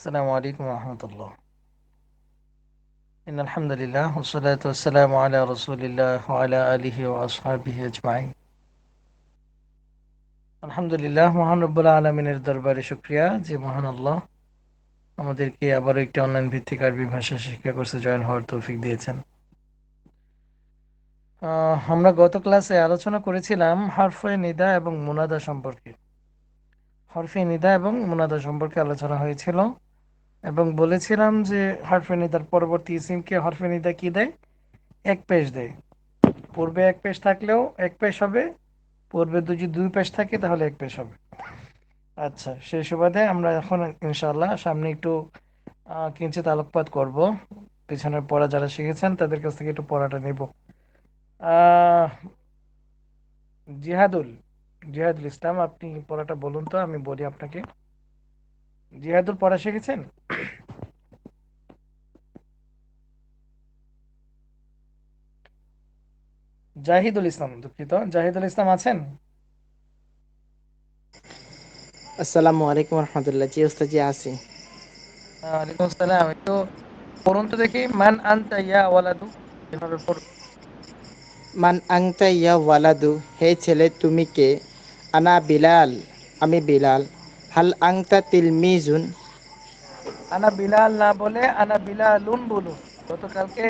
السلام عليكم ورحمة الله إن الحمد لله والصلاة والسلام على رسول الله وعلى آله وأصحابه أجمعين আলহামদুলিল্লাহ মহান রব্বুল আলমিনের দরবারে শুক্রিয়া যে মহান আল্লাহ আমাদেরকে আবারও একটি অনলাইন ভিত্তিক আরবি ভাষা শিক্ষা কোর্সে জয়েন হওয়ার তৌফিক দিয়েছেন আহ, আমরা গত ক্লাসে আলোচনা করেছিলাম হরফে নিদা এবং মুনাদা সম্পর্কে হরফে নিদা এবং মুনাদা সম্পর্কে আলোচনা হয়েছিল এবং বলেছিলাম যে হরফে নিদার পরবর্তী ইসিমকে হরফেনিদা কি দেয়? এক পেশ দেয়। পূর্বে এক পেশ থাকলেও এক পেশ হবে। পূর্বে যদি দুই পেশ থাকে, তাহলে এক পেশ হবে। আচ্ছা সেই সুবাদে আমরা এখন ইনশাআল্লাহ সামনে একটু কিঞ্চিত আলোকপাত করব। পিছনের পড়া যারা শিখেছেন, তাদের কাছ থেকে একটু পড়াটা নেব। জিহাদুল জিহাদুল ইসলাম, আপনি পড়াটা বলুন তো, আমি বলি আপনাকে। জিহাদুল পড়া শিখেছেন? জাহিদুল ইসলাম দুঃখিত। জাহিদুল ইসলাম আছেন? আসসালামু আলাইকুম রহমতুল্লাহ। জি ওস্তাদ জি আছি। ওয়ালাইকুম আসসালাম। একটু পড়ুন তো দেখি। মান আনতা ইয়া ওয়ালাদু? এভাবে পড়ুন। মান আংতা ইয়া ওয়ালাদু? হে ছেলে তুমি কে? আনা বিলাল আমি বিলাল। হাল আংতা তিলমিজুন? আনা বিলাল না বলে আনা বিলালুন বলুন। গতকালকে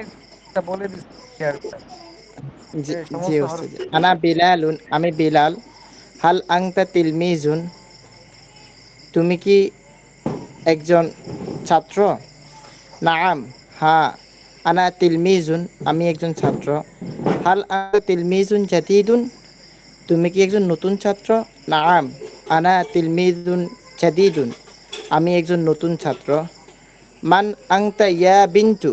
বলে দিচ্ছি জি জি। আনা বিলালুন আমি বিলাল। হাল আংতা তিলমিজুন। তুমি কি একজন ছাত্র? নাম হ্যাঁ আনা তিলমিজুন আমি একজন ছাত্র। হাল আংতা তিলমিজুন জাদিদুন তুমি কি একজন নতুন ছাত্র? নাম আনা তিলমিজুন জাদিদুন আমি একজন নতুন ছাত্র। মান আংতা ইয়া বিন্তু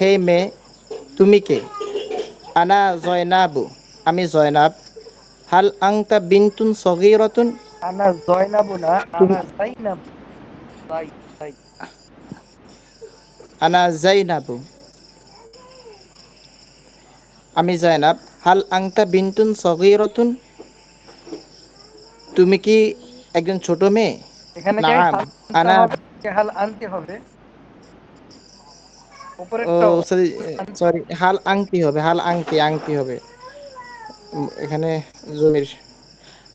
হে মে তুমি কে? আনা জয়নাবু। আমি জয়নাব। হাল আংতা বিন্তুন সগীরতুন আনা জয়নাবু না আনা জাইনাব। জাই জাই। আনা জাইনাবু। আমি জয়নাব। হাল আংতা বিন্তুন সগীরতুন তুমি কি একজন ছোট মেয়ে? এখানে আনা হাল আনতে হবে? ও সরি হাল আংটি হবে হাল আংটি আংটি হবে। এখানে জমির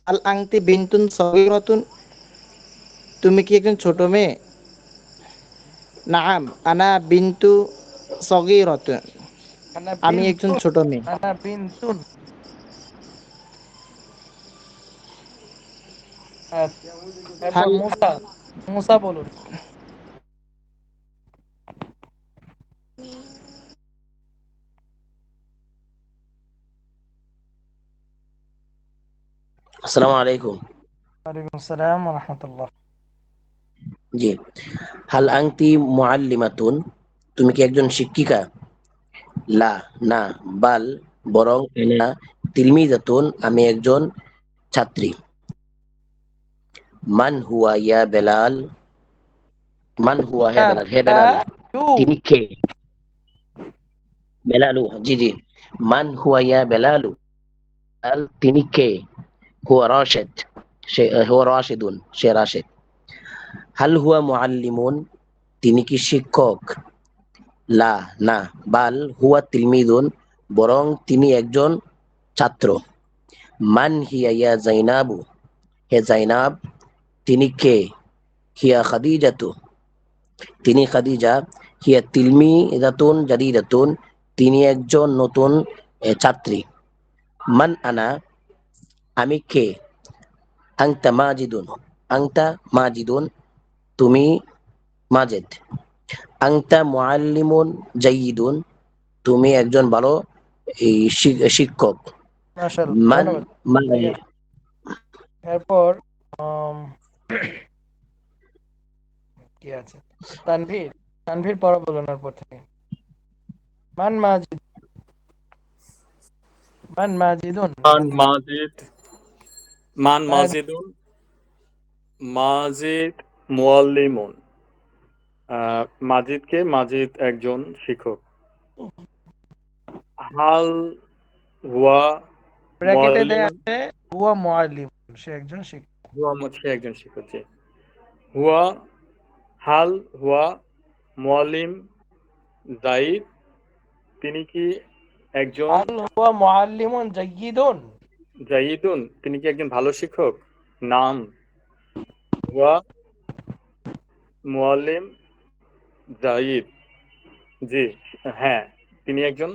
হাল আংটি বিন্তুন সগীরতুন তুমি কি একজন ছোট মেয়ে? নাম আনা বিন্তু সগীরতুন আমি একজন ছোট মেয়ে। আনা বিনতুন। আচ্ছা মুসা মুসা বলুন। আসসালামু আলাইকুম। ওয়ালাইকুম আসসালাম ওয়া রাহমাতুল্লাহ। জি। হাল আংতি মুআল্লিমাতুন? তুমি কি একজন শিক্ষিকা? লা না বাল বরং এনা তিলমিজাতুন আমি একজন ছাত্রী। মান হুয়া ইয়া বেলাল? মান হুয়া হে বেলাল হে বেলাল তিনি কে? বেলালু জি জি। মান হুয়া ইয়া বেলালু তিনি কে? হুয়া রাশেদ সে হুয়া রাশিদুন সে রাশেদ হাল হুয়া মুআল্লিমুন তিনি কি শিক্ষক? লা না বাল হুয়া তিলমিদুন বরং তিনি একজন ছাত্র. মান হিয়া ইয়া জাইনাবু হে জাইনাব তিনি কে? হিয়া খাদিজাতু তিনি খাদিজা হিয়া তিলমিদাতুন জাদিদাতুন তিনি একজন নতুন ছাত্রী. মান আনা আমি কে? আংতা মাজিদুন। আংতা মাজিদুন তুমি মাজেদ। আংতা মুআল্লিমুন জাইয়িদুন তুমি একজন ভালো এই শিক্ষক। মাশাআল্লাহ মান মান এরপর কি আছে? তানভীর। তানভীর পড়া বলুন এরপর থেকে। মান মাজিদ। মান মাজিদুন। মান মাজিদ। মান মাজিদুন মাজিদ মুয়াল্লিমুন আহ, মাজিদকে মাজিদ একজন শিক্ষক। হাল হুয়া ব্র্যাকেটে দেয়া আছে হুয়া মুআল্লিম সে একজন শিক্ষক। হুয়া হচ্ছে একজন শিক্ষক জি। হুয়া হাল হুয়া মুআল্লিম জাইদ তিনি কি একজন হাল হুয়া মুআল্লিমুন জাইয়িদুন জাইদুন তিনি কি একজন ভালো শিক্ষক? নাম। হুয়া মুআল্লিম জাইদ। জি হ্যাঁ তিনি একজন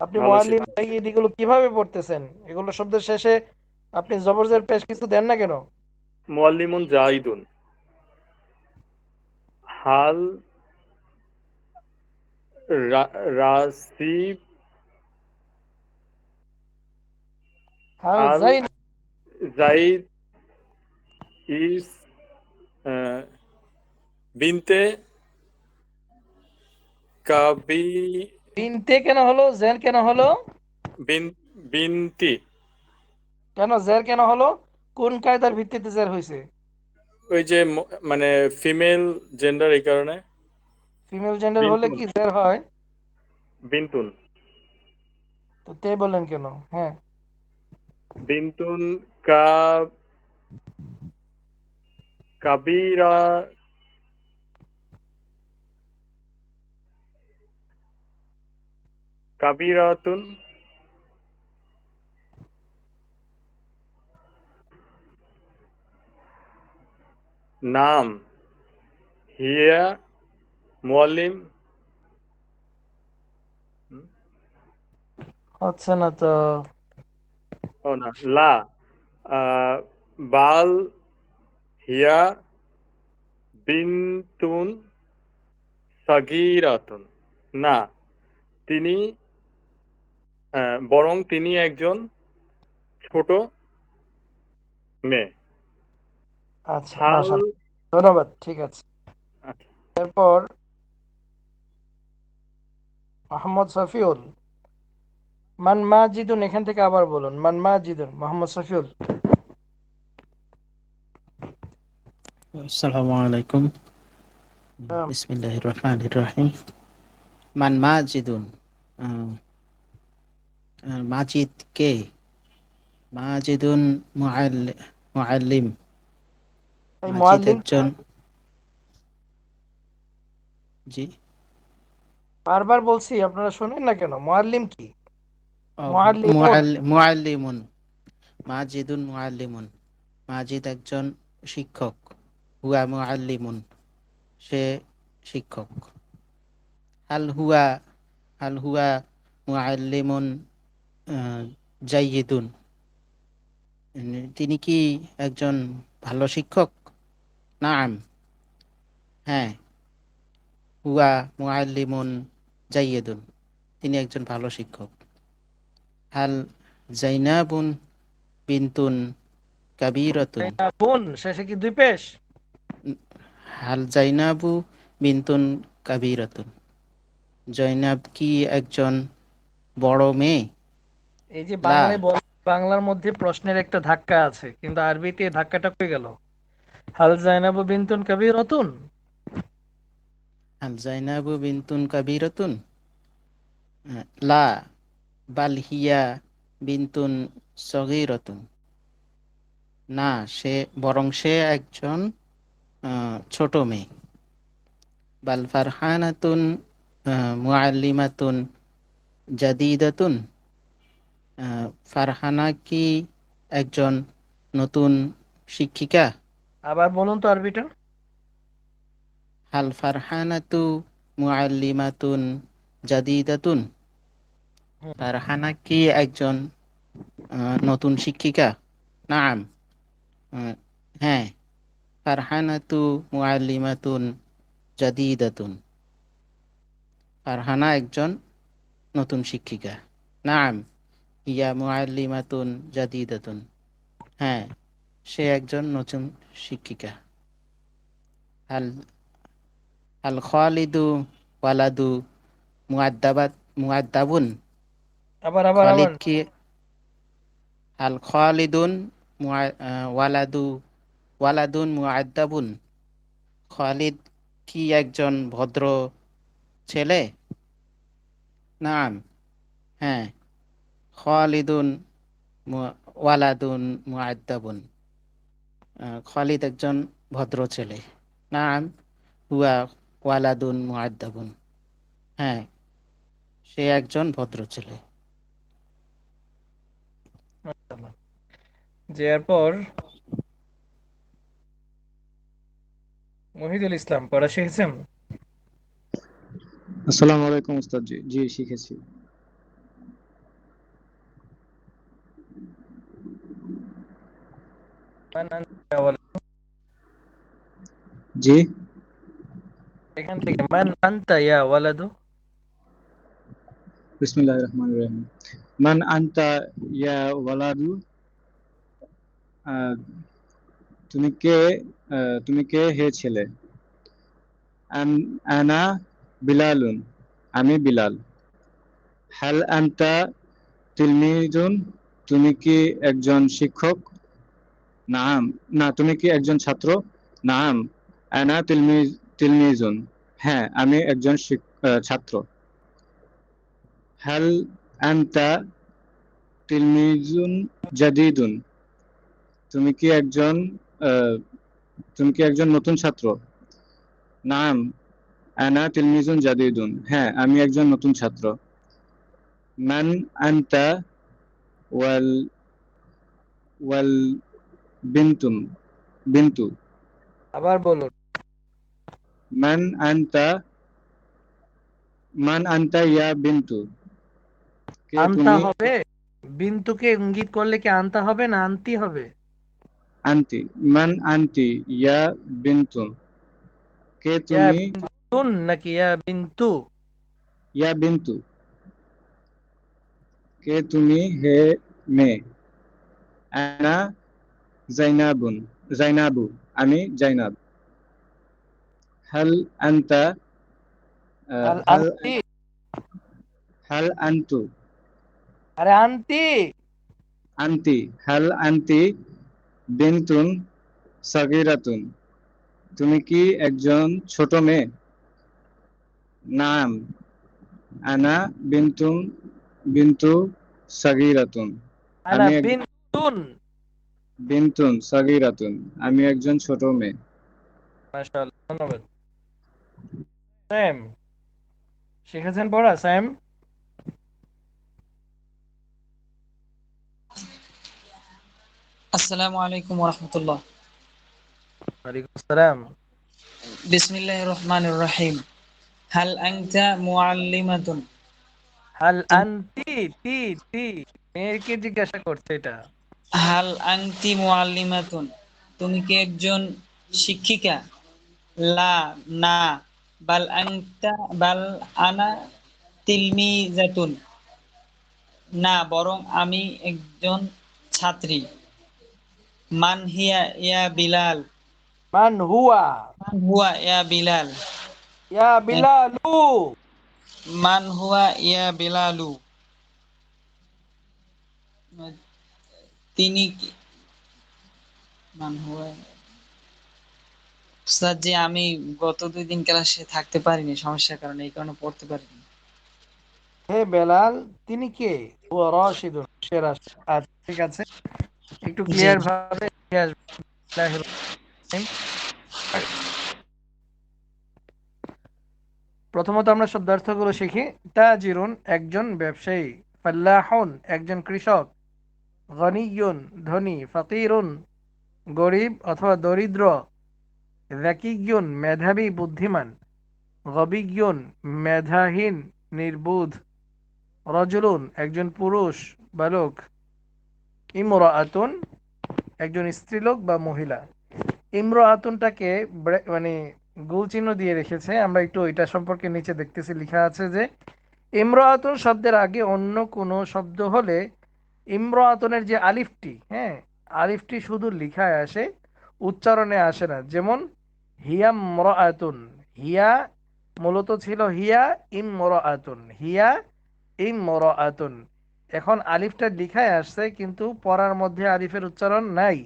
আপনি মুআল্লিম শিক্ষক। এগুলো কীভাবে পড়তেছেন? এগুলো শব্দের শেষে আপনি জবরজের পেশ কিছু দেন না কেন? মুআল্লিমুন জাইদুন। হাল রাসিব হাল জাইন জাইদ। ইস বিনতে কাবি বিনতে কেন হলো? জের কেন হলো? বিন বিনতি। কেন? জের কেন হলো? কোন কায়দার ভিত্তিতে জের হয়েছে ওই যে মানে ফিমেল জেন্ডার এই কারণে। ফিমেল জেন্ডার হলে কি জের হয়? বিনতুন। তো তে বললেন কেন? হ্যাঁ। বিনতুন কা কাবিরা কাবিরাতুন নাম হিয়া মুআল্লিম হচ্ছে না তো। ও না লা আহ, বাল হিয়া বিনতুন সাগীরাতুন। না তিনি আহ, বরং তিনি একজন ছোট মেয়ে। আচ্ছা ধন্যবাদ ঠিক আছে। আচ্ছা, এরপর মোহাম্মদ শফিউল। মান মাজিদুন এখান থেকে আবার বলুন মান মাজিদুন মোহাম্মদ শফিউল। আসসালামু আলাইকুম। হ্যাঁ। বিসমিল্লাহির রহমানির রহিম। মান মাজিদুন মাজিদ কে? মাজিদুন মুআল্লি- মুআল্লিম মাজিদ একজন জি। বারবার বলছি আপনারা শুনেন না কেন? মুআল্লিম কি? মুআল্লিমুন। মুআল্লি- মুআল্লিমুন। মাজিদুন মুআল্লিমুন। মাজিদ একজন শিক্ষক। হুয়া মুআল্লিমুন। সে শিক্ষক। হাল হুয়া হাল হুয়া মুআল্লিমুন জাইয়িদুন। তিনি কি একজন ভালো শিক্ষক? নাম হ্যাঁ। হুয়া মুআল্লিমুন জাইয়িদুন। তিনি একজন ভালো শিক্ষক। হাল জাইনাবুন বিনতুন কাবিরাতুন। বোন শেষে কি দুই পেশ? হাল জাইনাবু বিনতুন কাবিরাতুন। জৈনাব কি একজন বড় মেয়ে? এই যে বাংলায় বাংলার মধ্যে প্রশ্নের একটা ধাক্কা আছে কিন্তু আরবিতে ধাক্কাটা কই গেল? হাল জাইনাবু বিনতুন কাবীরাতুন? হাল জাইনাবু বিনতুন কাবিরাতুন? লা। বাল হিয়া বিনতুন সগীরাতুন। না সে বরং সে একজন ছোট মেয়ে। বাল ফারহানাতুন আহ, মুআল্লিমাতুন জাদিদাতুন। ফারহানা কি একজন নতুন শিক্ষিকা? আবার বলুন তো আরবিটা। হাল ফারহানাতু মুআল্লিমাতুন জাদিদাতুন। হুম। ফারহানা কি একজন নতুন শিক্ষিকা? নাম হ্যাঁ। ফারহানাতু মুআল্লিমাতুন জাদিদাতুন। ফারহানা একজন নতুন শিক্ষিকা। নাম, ইয়া মুআল্লিমাতুন জাদিদাতুন। হ্যাঁ সে একজন নতুন শিক্ষিকা। হাল আল খালিদু ওয়ালাদু মুআদ্দাবাত, মুআদ্দাবুন। আবার আবার খালিদ কি? আল খালিদুন ওয়ালাদু ওয়ালাদুন মুআদ্দাবুন। খালিদ কি একজন ভদ্র ছেলে? নাম? হ্যাঁ। খালিদুন ওয়ালাদুন মুআদ্দাবুন। খালিদ একজন ভদ্র ছেলে। নাম? হুয়া ওয়ালাদুন মুআদ্দাবুন। হ্যাঁ। সে একজন ভদ্র ছেলে। যে এরপর মহিদুল ইসলাম পড়া শিখেছেন? আসসালামু আলাইকুম উস্তাদ জি জি শিখেছি। মান আনতা ইয়া ওয়ালাদ? জি। এখান থেকে মান আনতা ইয়া ওয়ালাদু? বিসমিল্লাহির রহমানির রহিম। মান আনতা ইয়া ওয়ালাদু তুমি কে? তুমি কে? হে ছেলে। আন- বিলালুন আমি বিলাল হাল আনতা তিলমিজুন তুমি কি একজন শিক্ষক? নাম না, তুমি কি একজন ছাত্র? নাম আনা তিলমিজ তিলমিজুন হ্যাঁ আমি একজন ছাত্র। হাল আনতা তিলমিজুন জাদিদুন। তুমি কি একজন তুমি কি একজন নতুন ছাত্র? নাম আনা তিলমিজুন জাদিদুন। হ্যাঁ আমি একজন নতুন ছাত্র। মান আনতা ওয়াল ওয়াল বিন্তুম বিন্তু। আবার বলুন। মান আনতা মান আনতা ইয়া বিন্তু। আনতা হবে? বিন্তুকে ইঙ্গিত করলে কি আনতা হবে না আনতি হবে? আন্তি মান আন্তি ইয়া বিন্তুম কে তুমি? বিন্তুন নাকি ইয়া বিন্তু? ইয়া বিন্তু। কে তুমি? হে মে। আনা জাইনাবুন জাইনাবু আমি জাইনাব। হাল আন্তা হাল আনতি? হাল আন্তু। আরে আনতি আন্তি হাল আন্তি বিন্তুন সাগিরাতুন। তুমি কি একজন ছোট মেয়ে? নাম আনা বিন্তুম বিন্তু সাগিরাতুন। আমি বিন্তুন। বিন্তুন সাগিরাতুন। আমি একজন ছোট মেয়ে। মাশাআল্লাহ ধন্যবাদ। স্যাম শিখেছেন পড়া স্যাম? আসসালামু আলাইকুম রহমতুল্লাহ ওয়ালাইকুম আসসালাম। রহিম। হাল মুআল্লিমাতুন? হাল আনতি তি তি। মেয়েকে জিজ্ঞাসা করছে এটা? হাল আংতি মুআল্লিমাতুন? তুমি কি একজন শিক্ষিকা? লা না। বাল আংতা বাল আনা তিলমিজাতুন। না বরং আমি একজন ছাত্রী। মান হিয়া ইয়া বিলাল মান হুয়া মান হুয়া ইয়া বিলাল ইয়া বিলালু মান হুয়া ইয়া বিলালু তিনি মান হুয়া স্যার যে আমি গত দুই দিন ক্লাসে থাকতে পারিনি সমস্যার কারণে এই কারণে পড়তে পারিনি। হে বেলাল তিনি কে? ও রাশিদুন সে রাশিদ আচ্ছা ঠিক আছে। একটু ক্লিয়ার ভাবে। প্রথমত আমরা শব্দার্থগুলো শিখি। তাজিরুন একজন ব্যবসায়ী ফাল্লাহুন একজন কৃষক গনিয়ুন ধনী ফকিরুন গরিব অথবা দরিদ্র জাকিয়ুন মেধাবী বুদ্ধিমান গবিয়ুন মেধাহীন নির্বুধ রজুলুন একজন পুরুষ বালক ইমরাআতুন একজন স্ত্রীলোক বা মহিলা। ইমরাআতুনটাকে ব্রে- মানে গোল চিহ্ন দিয়ে রেখেছে। আমরা একটু এটা সম্পর্কে নিচে দেখতেছি। লেখা আছে যে ইমরাআতুন শব্দের আগে অন্য কোনো শব্দ হলে ইমরাআতুনের যে আলিফটি হ্যাঁ আলিফটি শুধু লিখায় আসে, উচ্চারণে আসে না। যেমন, হিয়া মর মরাআতুন হিয়া মূলত ছিল, হিয়া ইম মর ইমরাআতুন হিয়া ইম মর ইমরাআতুন এখন আলিফটা লিখায় আসছে, কিন্তু পড়ার মধ্যে আলিফের উচ্চারণ নাই,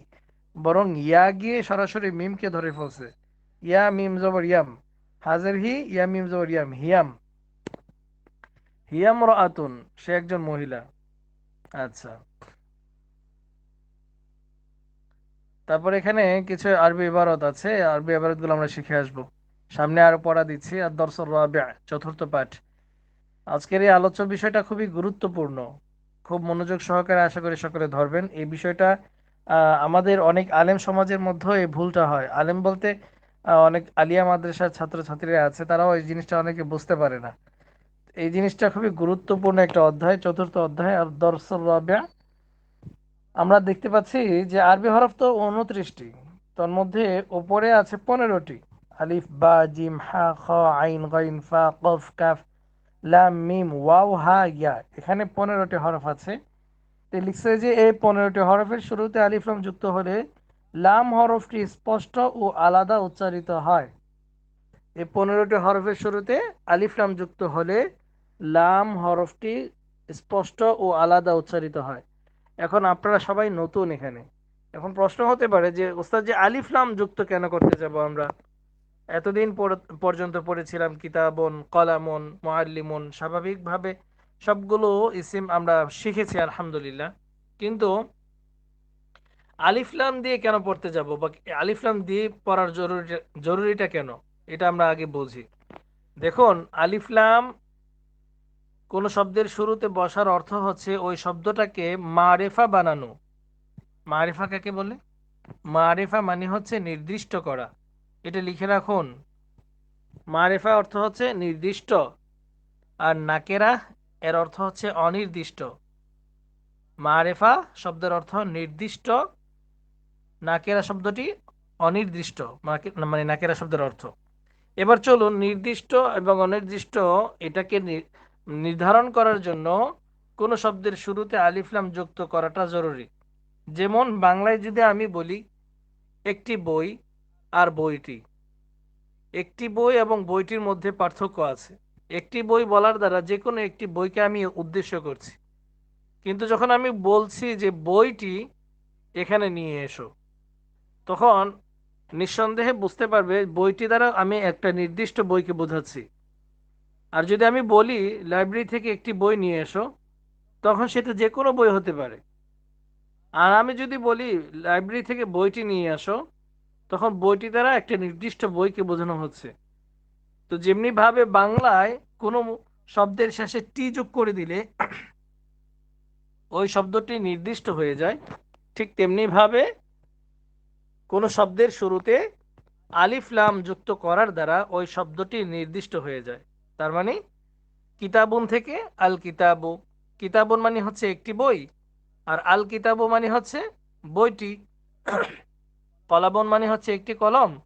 বরং ইয়া গিয়ে সরাসরি মিমকে ধরে ফেলছে। ইয়া মিম জবর ইয়াম। হাজের হি, ইয়া মিম জবর ইয়াম। হিয়াম। হিয়াম রাআতুন, সে একজন মহিলা। আচ্ছা। তারপর এখানে কিছু আরবি ইবারত আছে, আরবি ইবারতগুলো আমরা শিখে আসব। সামনে আরও পড়া দিচ্ছি আর রাবিয়া চতুর্থ পাঠ। আজকের এই আলোচ্য বিষয়টা খুবই গুরুত্বপূর্ণ। খুব মনোযোগ সহকারে আশা করি সকলে ধরবেন। এই বিষয়টা আমাদের অনেক আলেম সমাজের মধ্যে এই ভুলটা হয়। আলেম বলতে অনেক আলিয়া মাদ্রাসার ছাত্রছাত্রীরা আছে, তারাও এই জিনিসটা অনেকে বুঝতে পারে না। এই জিনিসটা খুবই গুরুত্বপূর্ণ একটা অধ্যায়, চতুর্থ অধ্যায়, আর দর্শন রাবিয়া আমরা দেখতে পাচ্ছি যে আরবি হরফ তো উনত্রিশটি তার মধ্যে ওপরে আছে পনেরোটি। আলিফ, বা, জিম, হা, খ, আইন গাইন ফা, কফ, কাফ লাম, মিম, ওয়াও, হা, ইয়া। এখানে পনেরোটি হরফ আছে। তো লিখছে যে এই পনেরোটি হরফের শুরুতে আলিফ, লাম যুক্ত হলে লাম হরফটি স্পষ্ট ও আলাদা উচ্চারিত হয়। এই পনেরোটি হরফের শুরুতে আলিফলাম যুক্ত হলে লাম হরফটি স্পষ্ট ও আলাদা উচ্চারিত হয়। এখন আপনারা সবাই নতুন এখানে। এখন প্রশ্ন হতে পারে যে, ওস্তাদ, যে আলিফলাম যুক্ত কেন করতে যাব আমরা? এতদিন পর- পর্যন্ত পড়েছিলাম কিতাবন, কলামন মোয়াল্লিমন স্বাভাবিকভাবে সবগুলো ইসিম আমরা শিখেছি, আলহামদুলিল্লাহ। কিন্তু আলিফলাম দিয়ে কেন পড়তে যাব বা আলিফলাম দিয়ে পড়ার জরুরি, জরুরিটা কেন? এটা আমরা আগে বুঝি। দেখুন, আলিফলাম কোন শব্দের শুরুতে বসার অর্থ হচ্ছে ওই শব্দটাকে মারেফা বানানো। মারেফা কাকে বলে? মারেফা মানে হচ্ছে নির্দিষ্ট করা। এটা লিখে রাখুন। মারেফা অর্থ হচ্ছে নির্দিষ্ট আর নাকেরা এর অর্থ হচ্ছে অনির্দিষ্ট। মারেফা শব্দের অর্থ নির্দিষ্ট, নাকেরা শব্দটি অনির্দিষ্ট মানে নাকেরা শব্দের অর্থ। এবার চলুন নির্দিষ্ট এবং অনির্দিষ্ট এটাকে নির্ধারণ করার জন্য কোন শব্দের শুরুতে আলিফলাম যুক্ত করাটা জরুরি। যেমন বাংলায় যদি আমি বলি, একটি বই আর বইটি। একটি বই এবং বইটির মধ্যে পার্থক্য আছে। একটি বই বলার দ্বারা যে কোনো একটি বইকে আমি উদ্দেশ্য করছি। কিন্তু যখন আমি বলছি যে বইটি এখানে নিয়ে এসো, তখন নিঃসন্দেহে বুঝতে পারবে বইটি দ্বারা আমি একটা নির্দিষ্ট বইকে বোঝাচ্ছি। আর যদি আমি বলি লাইব্রেরি থেকে একটি বই নিয়ে এসো, তখন সেটা যে কোনো বই হতে পারে। আর আমি যদি বলি লাইব্রেরি থেকে বইটি নিয়ে আসো তখন বইটি দ্বারা একটা নির্দিষ্ট বইকে বোঝানো হচ্ছে। তো যেমনি ভাবে বাংলায় কোনো শব্দের শেষে টি যোগ করে দিলে ওই শব্দটি নির্দিষ্ট হয়ে যায়, ঠিক তেমনি ভাবে কোনো শব্দের শুরুতে আলিফ, লাম যুক্ত করার দ্বারা ওই শব্দটি নির্দিষ্ট হয়ে যায়। তার মানে কিতাবুন থেকে আল কিতাবু। কিতাবুন মানে হচ্ছে একটি বই, আর আল কিতাবু মানে হচ্ছে বইটি। কলাবন মানে হচ্ছে একটি কলম।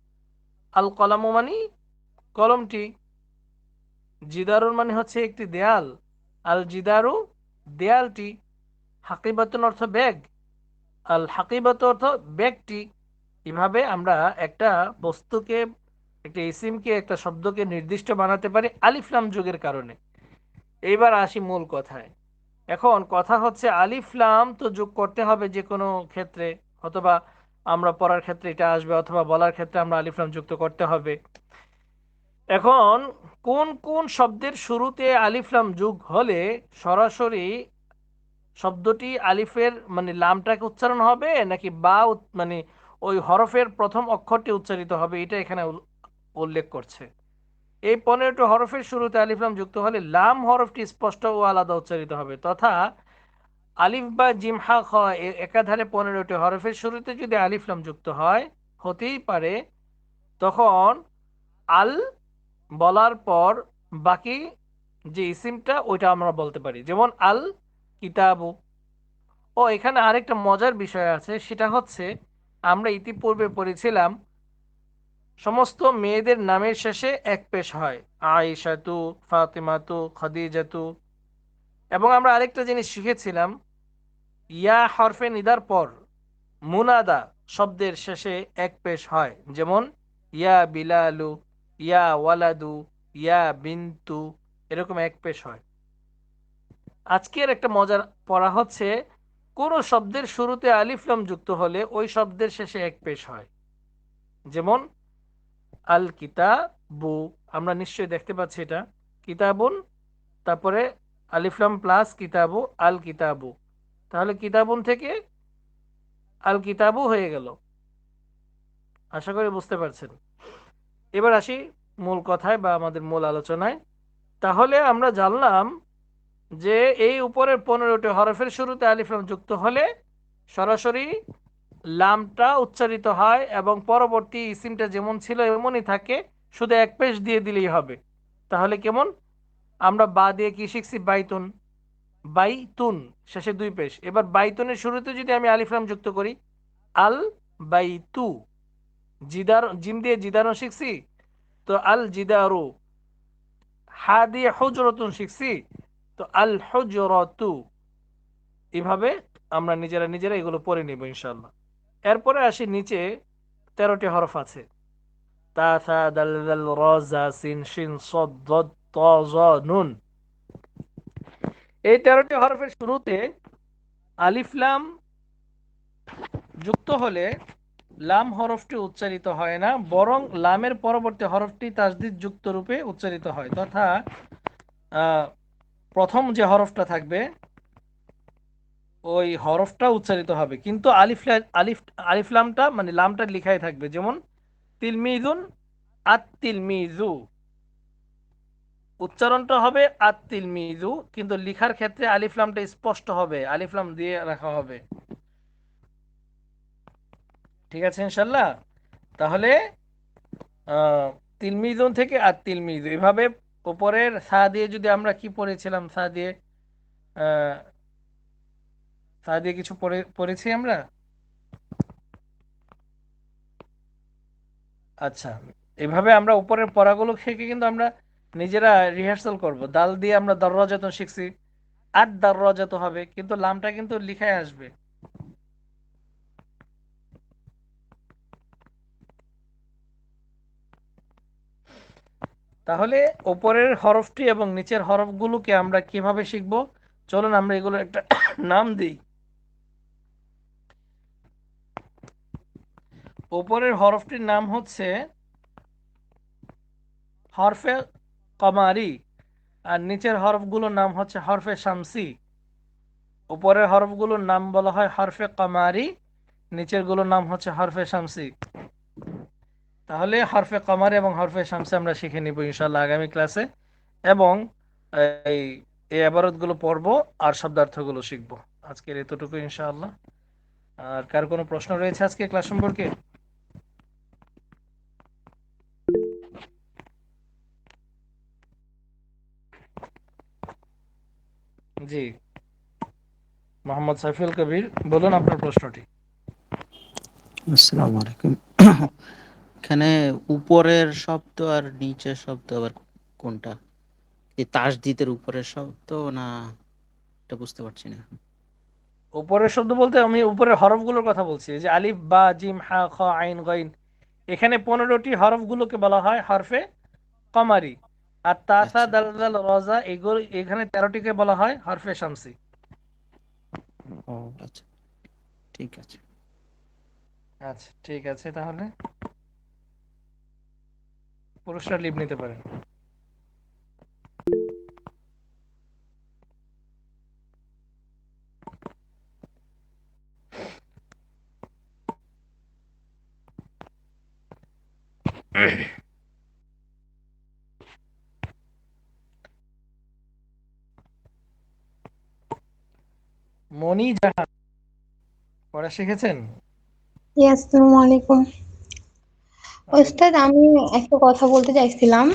আল কলামু মানে কলমটি। জিদারুন মানে হচ্ছে একটি দেয়াল। আল জিদারু দেয়ালটি হাকিবাতুন অর্থ ব্যাগ। আল হাকিবাত অর্থ ব্যাগটি। এভাবে আমরা একটা বস্তুকে, একটা ইসিমকে, একটা শব্দকে নির্দিষ্ট বানাতে পারি আলিফলাম যুগের কারণে। এইবার আসি মূল কথায়। এখন কথা হচ্ছে আলিফলাম তো যোগ করতে হবে যে কোনো ক্ষেত্রে, অথবা আমরা পড়ার ক্ষেত্রে এটা আসবে অথবা বলার ক্ষেত্রে আমরা আলিফলাম যুক্ত করতে হবে। এখন কোন কোন শব্দের শুরুতে আলিফলাম যুগ হলে সরাসরি শব্দটি আলিফের মানে লামটাকে উচ্চারণ হবে নাকি বা মানে ওই হরফের প্রথম অক্ষরটি উচ্চারিত হবে, এটা এখানে উল্লেখ করছে। এই পনেরোটি হরফের শুরুতে আলিফলাম যুক্ত হলে লাম হরফটি স্পষ্ট ও আলাদা উচ্চারিত হবে, তথা আলিফ বা জিম হা খ একাধারে পনেরোটি হরফের শুরুতে যদি আলিফলাম যুক্ত হয়, হতেই পারে। তখন আল বলার পর বাকি যে ইসিমটা, ওইটা আমরা বলতে পারি। যেমন আল কিতাবু। ও, এখানে আরেকটা মজার বিষয় আছে, সেটা হচ্ছে আমরা ইতিপূর্বে পড়েছিলাম, সমস্ত মেয়েদের নামের শেষে এক পেশ হয়। আয়েশাতু, ফাতিমাতু, খাদিজাতু। এবং আমরা আরেকটা জিনিস শিখেছিলাম ইয়া হরফে নিদার পর মুনাদা শব্দের শেষে এক পেশ হয়। যেমন, ইয়া বিলালু, ইয়া ওয়ালাদু, ইয়া বিন্তু, এরকম এক পেশ হয়। আজকের একটা মজার পড়া হচ্ছে, কোন শব্দের শুরুতে আলিফলাম যুক্ত হলে ওই শব্দের শেষে এক পেশ হয়। যেমন, আল কিতাবু, আমরা নিশ্চয়ই দেখতে পাচ্ছি এটা। কিতাবুন, তারপরে আলিফলাম প্লাস কিতাবু, আল কিতাবু। তাহলে কিতাবুন থেকে আল কিতাবু হয়ে গেল। আশা করি বুঝতে পারছেন। এবার আসি মূল কথায় বা আমাদের মূল আলোচনায়। তাহলে আমরা জানলাম যে এই উপরের পনেরোটি হরফের শুরুতে আলিফলাম যুক্ত হলে সরাসরি লামটা উচ্চারিত হয় এবং পরবর্তী ইসিমটা যেমন ছিল এমনই থাকে, শুধু এক পেশ দিয়ে দিলেই হবে। তাহলে কেমন? আমরা বা দিয়ে কি শিখছি? বাইতুন। বাইতুন শেষে দুই পেশ। এবার বাইতুনের শুরুতে যদি আমি আলিফলাম যুক্ত করি, আল বাইতু, জিদার, জিম দিয়ে জিদারও শিখছি, তো আল জিদারু, হা দিয়ে হজরতুন শিখছি, তো আল হজরতু। এভাবে আমরা নিজেরা নিজেরা এগুলো পড়ে নিব ইনশাল্লাহ এরপরে আসি নিচে তেরোটি হরফ আছে। তা দাল দাল, র, জা, সিন, শিন, সদ ত, জ, নুন। এই তেরোটি হরফের শুরুতে আলিফলাম যুক্ত হলে লাম হরফটি উচ্চারিত হয় না, বরং লামের পরবর্তী হরফটি তাজদিদ যুক্ত রূপে উচ্চারিত হয়। তথা প্রথম যে হরফটা থাকবে, ওই হরফটা উচ্চারিত হবে। কিন্তু আলিফ আলিফ আলিফলামটা মানে লামটা লিখাই থাকবে। যেমন তিলমিজুন আত তিলমিজু উচ্চারণটা হবে আত তিলমিজু কিন্তু লিখার ক্ষেত্রে আলিফলামটা স্পষ্ট হবে আলিফলাম দিয়ে রাখা হবে। ঠিক আছে ইনশাল্লাহ? তাহলে তিলমিজুন থেকে আর তিলমিজু এভাবে ওপরের সা দিয়ে যদি আমরা কি পড়েছিলাম? সা দিয়ে সা দিয়ে কিছু পড়ে, পড়েছি আমরা? আচ্ছা এভাবে আমরা উপরের পড়াগুলো থেকে কিন্তু আমরা নিজেরা রিহার্সাল করব। দাল দিয়ে আমরা দররাজাত শিখছি আর দররাজাত হবে, কিন্তু লামটা কিন্তু লিখায় আসবে। তাহলে উপরের হরফটি এবং নিচের হরফগুলোকে আমরা কীভাবে শিখব? চলুন আমরা এগুলো একটা নাম দিই। উপরের হরফটির নাম হচ্ছে হরফে কমারি, আর নিচের হরফগুলোর নাম হচ্ছে হরফে শামসি। উপরের হরফগুলোর নাম বলা হয় হরফে কমারি, নিচেরগুলোর নাম হচ্ছে হরফে শামসি। তাহলে হরফে কমারি এবং হরফে শামসি আমরা শিখে নিব ইনশাল্লাহ আগামী ক্লাসে। এবং এই এই আবারতগুলো পড়ব আর শব্দার্থগুলো শিখব। আজকের এতটুকু ইনশাআল্লাহ। আর কার কোনো প্রশ্ন রয়েছে আজকে ক্লাস সম্পর্কে? জি। মোহাম্মদ সাইফুল কবির বলুন আপনার প্রশ্নটি। আসসালামু আলাইকুম। এখানে উপরের শব্দ আর নিচের শব্দ আবার কোনটা? এই তাসদিদের উপরের শব্দ না এটা বুঝতে পারছি না। উপরের শব্দ বলতে আমি উপরের হরফগুলোর কথা বলছি। যে আলিফ বা জিম হা খ আইন গইন এখানে পনেরোটি হরফগুলোকে বলা হয় হরফে কমারি। আর তাসা আচ্ছা। দাল দাল রজা এগুলো এখানে তেরোটিকে বলা হয় হরফে শামসি। ও আচ্ছা। ঠিক আছে। আচ্ছা ঠিক আছে তাহলে। পুরস্কার লিভ নিতে পারেন। মনি জাহান পড়া শিখেছেন? আসসালামু আলাইকুম। ওস্তাদ আমি একটা কথা বলতে চাইছিলাম।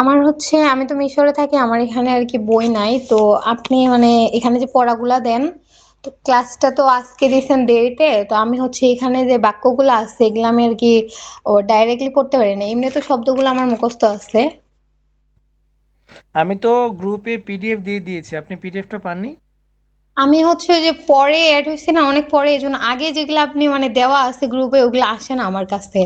আমার হচ্ছে আমি তো মিশরে থাকি আমার এখানে আর কি বই নাই। তো আপনি মানে এখানে যে পড়াগুলা দেন তো ক্লাসটা তো আজকে দিয়েছেন দেরিতে তো আমি হচ্ছে এখানে যে বাক্যগুলো আছে এগুলো আমি আর কি ও ডাইরেক্টলি পড়তে পারি না এমনি তো শব্দগুলো আমার মুখস্থ আছে। আমি তো গ্রুপে পিডিএফ দিয়ে দিয়েছি। আপনি পিডিএফটা পাননি? আমি হচ্ছে যে পরে অ্যাড হয়েছে না, অনেক পরে, এই জন্য আগে যেগুলো আপনি মানে দেওয়া আছে গ্রুপে ওগুলো আসে না আমার কাছে